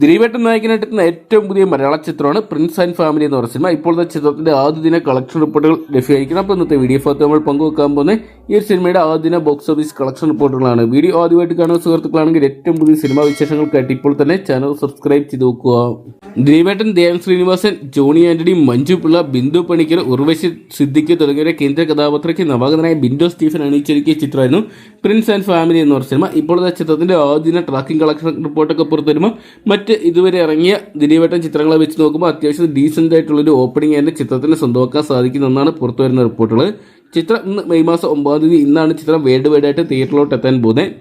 ദിലീപേട്ടൻ നായകനായിട്ടെത്തുന്ന ഏറ്റവും പുതിയ മലയാള ചിത്രമാണ് പ്രിൻസ് ആൻഡ് ഫാമിലി എന്ന് പറയുന്ന സിനിമ. ഇപ്പോഴത്തെ ചിത്രത്തിന്റെ ആദ്യ ദിന കളക്ഷൻ റിപ്പോർട്ടുകൾ ലഭ്യമായിരിക്കണം. അപ്പോൾ ഇന്നത്തെ വീഡിയോ ഭാഗത്ത് നമ്മൾ പങ്കുവെക്കാൻ പോകുന്ന ഈ ഒരു സിനിമയുടെ ആദ്യ ബോക്സ് ഓഫീസ് കളക്ഷൻ റിപ്പോർട്ടുകളാണ് വീഡിയോ ആദ്യമായിട്ട് കാണുന്ന സുഹൃത്തുക്കളാണെങ്കിൽ ഏറ്റവും പുതിയ സിനിമാ വിശേഷങ്ങൾക്കായിട്ട് ഇപ്പോൾ തന്നെ ചാനൽ സബ്സ്ക്രൈബ് ചെയ്ത് നോക്കുക. ദിലീപേട്ടൻ ദേവൻ ശ്രീനിവാസൻ ജോണി ആന്റണി മഞ്ജു പിള്ള ബിന്ദു പണിക്കർ ഉർവശി സിദ്ദിഖ് തുടങ്ങിയവരെ കേന്ദ്ര കഥാപാത്രയ്ക്ക് നവാഗതനായ ബിൻഡോ സ്റ്റീഫൻ അണിയിച്ചൊരുക്കിയ ചിത്രമായിരുന്നു പ്രിൻസ് ആൻഡ് ഫാമിലി എന്ന് പറഞ്ഞ സിനിമ. ഇപ്പോൾ ചിത്രത്തിന്റെ ആദ്യ ട്രാക്കിംഗ് കളക്ഷൻ റിപ്പോർട്ടൊക്കെ പുറത്തു വരുമ്പോൾ മറ്റ് ഇതുവരെ ഇറങ്ങിയ ദിലീപേട്ടൻ ചിത്രങ്ങളെ വെച്ച് നോക്കുമ്പോൾ അത്യാവശ്യം ഡീസെന്റ് ആയിട്ടുള്ളൊരു ഓപ്പണിംഗ് ആയിട്ട് ചിത്രത്തിന് സ്വന്തമാക്കാൻ സാധിക്കുന്നെന്നാണ് പുറത്തു വരുന്ന റിപ്പോർട്ടുകൾ ചിത്രം ഇന്ന് മെയ് മാസം ഒമ്പതാം തീയതി ഇന്നാണ് ചിത്രം വേൾഡ് വൈഡ് തിയേറ്ററിലോട്ട് എത്താൻ പോകുന്നത്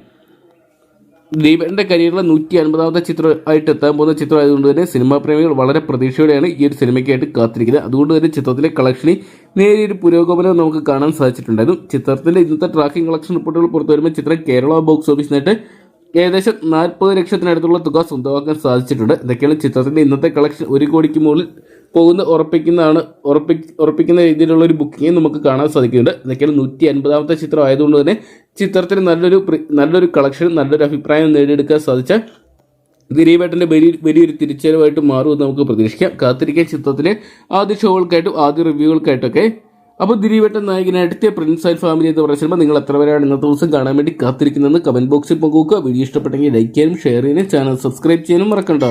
ദീപന്റെ കരിയറിലെ നൂറ്റി അൻപതാമത്തെ ചിത്രമായിട്ട് എത്താൻ പോകുന്ന ചിത്രം ആയതുകൊണ്ട് തന്നെ സിനിമാ പ്രേമികൾ വളരെ പ്രതീക്ഷയോടെയാണ് ഈ ഒരു സിനിമയ്ക്കായിട്ട് കാത്തിരിക്കുന്നത്. അതുകൊണ്ട് തന്നെ ചിത്രത്തിലെ കളക്ഷനിൽ നേരിയൊരു പുരോഗമനം നമുക്ക് കാണാൻ സാധിച്ചിട്ടുണ്ടായിരുന്നു. ചിത്രത്തിന്റെ ഇന്നത്തെ ട്രാക്കിംഗ് കളക്ഷൻ റിപ്പോർട്ടുകൾ പുറത്തു വരുമ്പോൾ ചിത്രം കേരള ബോക്സ് ഓഫീസിനായിട്ട് ഏകദേശം നാൽപ്പത് ലക്ഷത്തിനടുത്തുള്ള തുക സ്വന്തമാക്കാൻ സാധിച്ചിട്ടുണ്ട്. ഇതൊക്കെയാണ് ചിത്രത്തിന്റെ ഇന്നത്തെ കളക്ഷൻ ഒരു കോടിക്ക് മുകളിൽ പോകുന്ന ഉറപ്പിക്കുന്നതാണ് ഉറപ്പി ഉറപ്പിക്കുന്ന രീതിയിലുള്ള ഒരു ബുക്കിംഗ് നമുക്ക് കാണാൻ സാധിക്കുന്നുണ്ട്. ഇതൊക്കെയാണ് നൂറ്റി അൻപതാമത്തെ ചിത്രം ആയതുകൊണ്ട് തന്നെ ചിത്രത്തിന് നല്ലൊരു നല്ലൊരു കളക്ഷൻ നല്ലൊരു അഭിപ്രായം നേടിയെടുക്കാൻ സാധിച്ച ദിലീപേട്ടന്റെ വലിയ വലിയൊരു തിരിച്ചറിവായിട്ട് മാറുമെന്ന് നമുക്ക് പ്രതീക്ഷിക്കാം. കാത്തിരിക്കാൻ ചിത്രത്തിലെ ആദ്യ ഷോകൾക്കായിട്ടും ആദ്യ റിവ്യൂകൾക്കായിട്ടൊക്കെ അപ്പോൾ ദിലീപേട്ടൻ നായകനായിട്ട് പ്രിൻസ് ആൻഡ് ഫാമിലി എന്ന് പറയുന്ന സിനിമ നിങ്ങൾ എത്ര പേരാണ് ഇന്നത്തെ ദിവസം കാണാൻ വേണ്ടി കാത്തിരിക്കുന്നതെന്ന് കമന്റ് ബോക്സിൽ പങ്കുവെക്കുക. വീഡിയോ ഇഷ്ടപ്പെട്ടെങ്കിൽ ലൈക്ക് ചെയ്യാനും ഷെയർ ചെയ്യാനും ചാനൽ സബ്സ്ക്രൈബ് ചെയ്യാനും മറക്കണ്ട.